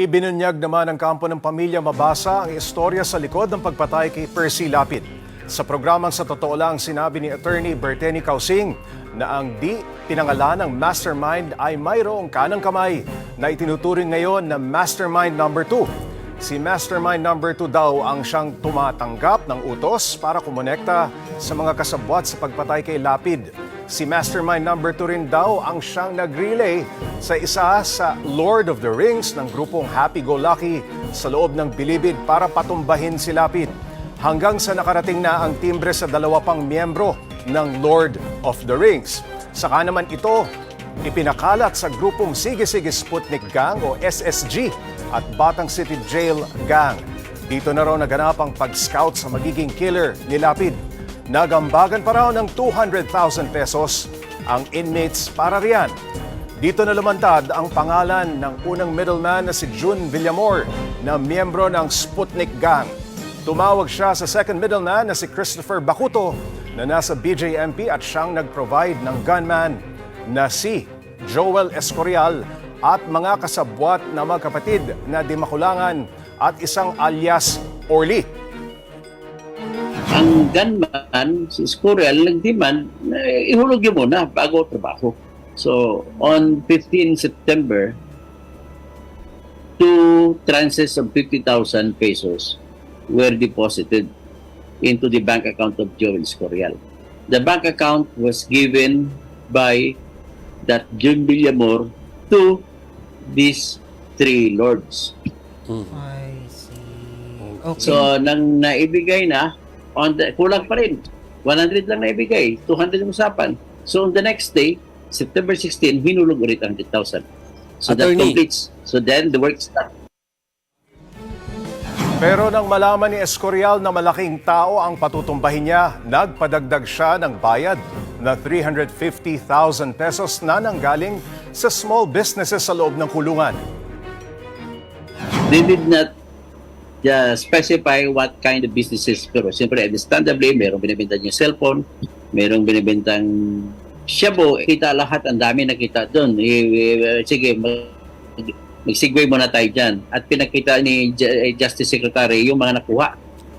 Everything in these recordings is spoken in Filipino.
Ibinunyag naman ng kampo ng pamilya mabasa ang istorya sa likod ng pagpatay kay Percy Lapid. Sa programang sa totoo lang sinabi ni Attorney Berteni Causing na ang di pinangalan ng mastermind ay mayroong kanang kamay na itinuturing ngayon na mastermind number 2. Si Mastermind number 2 daw ang siyang tumatanggap ng utos para kumonekta sa mga kasabwat sa pagpatay kay Lapid. Si Mastermind number 2 rin daw ang siyang nag-relay sa isa sa Lord of the Rings ng grupong Happy Go Lucky sa loob ng Bilibid para patumbahin si Lapid. Hanggang sa nakarating na ang timbre sa dalawa pang miyembro ng Lord of the Rings. Saka naman ito ipinakalat sa grupong Sige Sige Sputnik Gang o SSG at Batang City Jail Gang. Dito na raw naganap ang pag-scout sa magiging killer ni Lapid. Nagambagan pa raw ng 200,000 pesos ang inmates para riyan. Dito na lumantad ang pangalan ng unang middleman na si June Villamor na miyembro ng Sputnik Gang. Tumawag siya sa second middleman na si Christopher Bakuto na nasa BJMP at siyang nag-provide ng gunman na si Joel Escorial at mga kasabwat na magkapatid na Dimakulangan at isang alias Orly. Ang gunman, si Scorel, nag-demand na ihulog yun muna bago trabaho. So, on 15 September, two tranches of 50,000 pesos were deposited into the bank account of Joel Scorreal. The bank account was given by that June Villamor to these three lords. I see. Okay. So, nang naibigay na, on the, kulang pa rin. 100 lang naibigay, 200 ang usapan. So, on the next day, September 16, hinulog ulit ang 100,000. So, that Attorney. completes. So, then, the work starts. Pero nang malaman ni Escorial na malaking tao ang patutumbahin niya, nagpadagdag siya ng bayad na 350,000 pesos na nanggaling sa small businesses sa loob ng kulungan. They did not uh, specify what kind of businesses. Pero, siyempre, understandably, merong binibenta niyo cellphone, merong binibentang shabu. Kita lahat, ang dami nakita doon. Eh, eh, Sige, mag- mag-segue muna tayo dyan. At pinakita ni eh, Justice Secretary yung mga nakuha.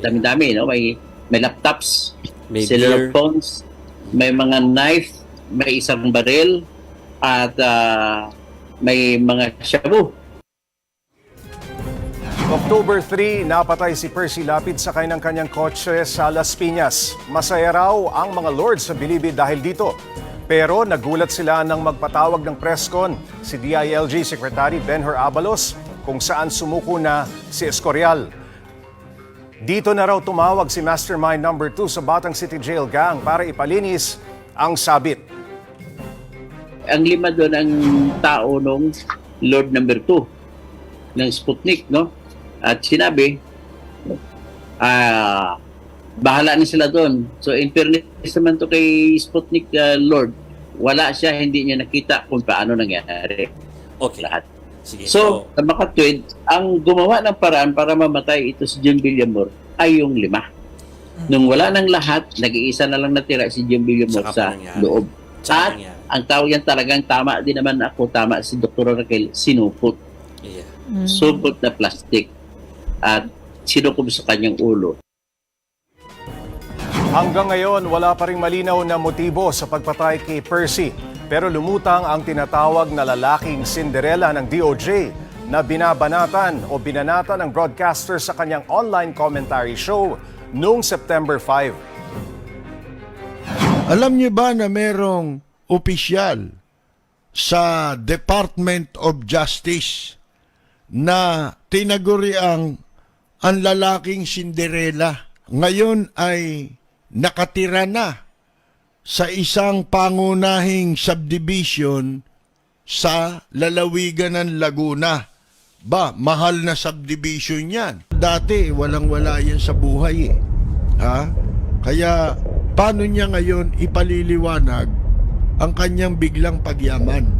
Dami-dami, no? May, may laptops, May cellular beer. phones, may mga knife, may isang baril, at ah, may mga shabu. October 3, napatay si Percy Lapid sakay ng kanyang kotse sa Las Piñas. Masaya raw ang mga lords sa Bilibid dahil dito. Pero nagulat sila nang magpatawag ng presscon si DILG Secretary Benhur Abalos kung saan sumuko na si Escorial. Dito na raw tumawag si Mastermind number 2 sa Batang City Jail Gang para ipalinis ang sabit. ang lima doon ang tao nung Lord number 2 ng Sputnik, no? At sinabi, ah, bahala na sila doon. So in fairness naman to kay Sputnik uh, Lord, wala siya, hindi niya nakita kung paano nangyari Okay. lahat. Sige. So, sa makatwid, ang gumawa ng paraan para mamatay ito si John Villamor ay yung lima. Nung wala nang lahat, nag-iisa na lang natira si John Villamor Saka sa nangyari. loob. Tsaka At nangyari. ang tawag yan talagang tama din naman ako, tama si Dr. Raquel, sinupot. Yeah. Supot na plastic at sinukob sa kanyang ulo. Hanggang ngayon, wala pa ring malinaw na motibo sa pagpatay kay Percy. Pero lumutang ang tinatawag na lalaking Cinderella ng DOJ na binabanatan o binanatan ng broadcaster sa kanyang online commentary show noong September 5. Alam niyo ba na merong opisyal sa Department of Justice na tinaguri ang ang lalaking Cinderella ngayon ay nakatira na sa isang pangunahing subdivision sa lalawigan ng Laguna. Ba, mahal na subdivision yan. Dati, walang-wala yan sa buhay eh. Ha? Kaya, paano niya ngayon ipaliliwanag ang kanyang biglang pagyaman?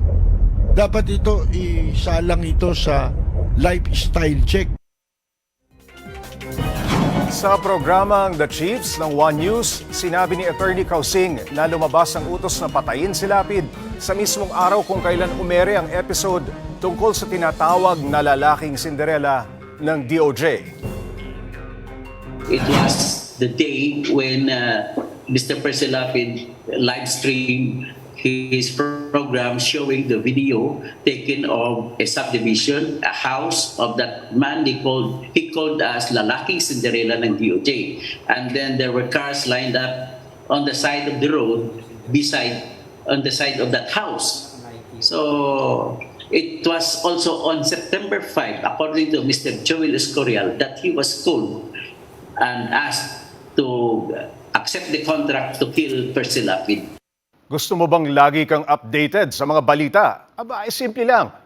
Dapat ito, isalang ito sa lifestyle check. Sa programang The Chiefs ng One News, sinabi ni Attorney Causing na lumabas ang utos na patayin si Lapid sa mismong araw kung kailan umere ang episode tungkol sa tinatawag na lalaking Cinderella ng DOJ. It was the day when uh, Mr. Percy Lapid live streamed his program showing the video taken of a subdivision, a house of that man they called, he called us Lalaking Cinderella ng DOJ. And then there were cars lined up on the side of the road beside, on the side of that house. So it was also on September 5, according to Mr. Joel Escorial, that he was called and asked to accept the contract to kill Percy Lapid. Gusto mo bang lagi kang updated sa mga balita? Aba, simple lang.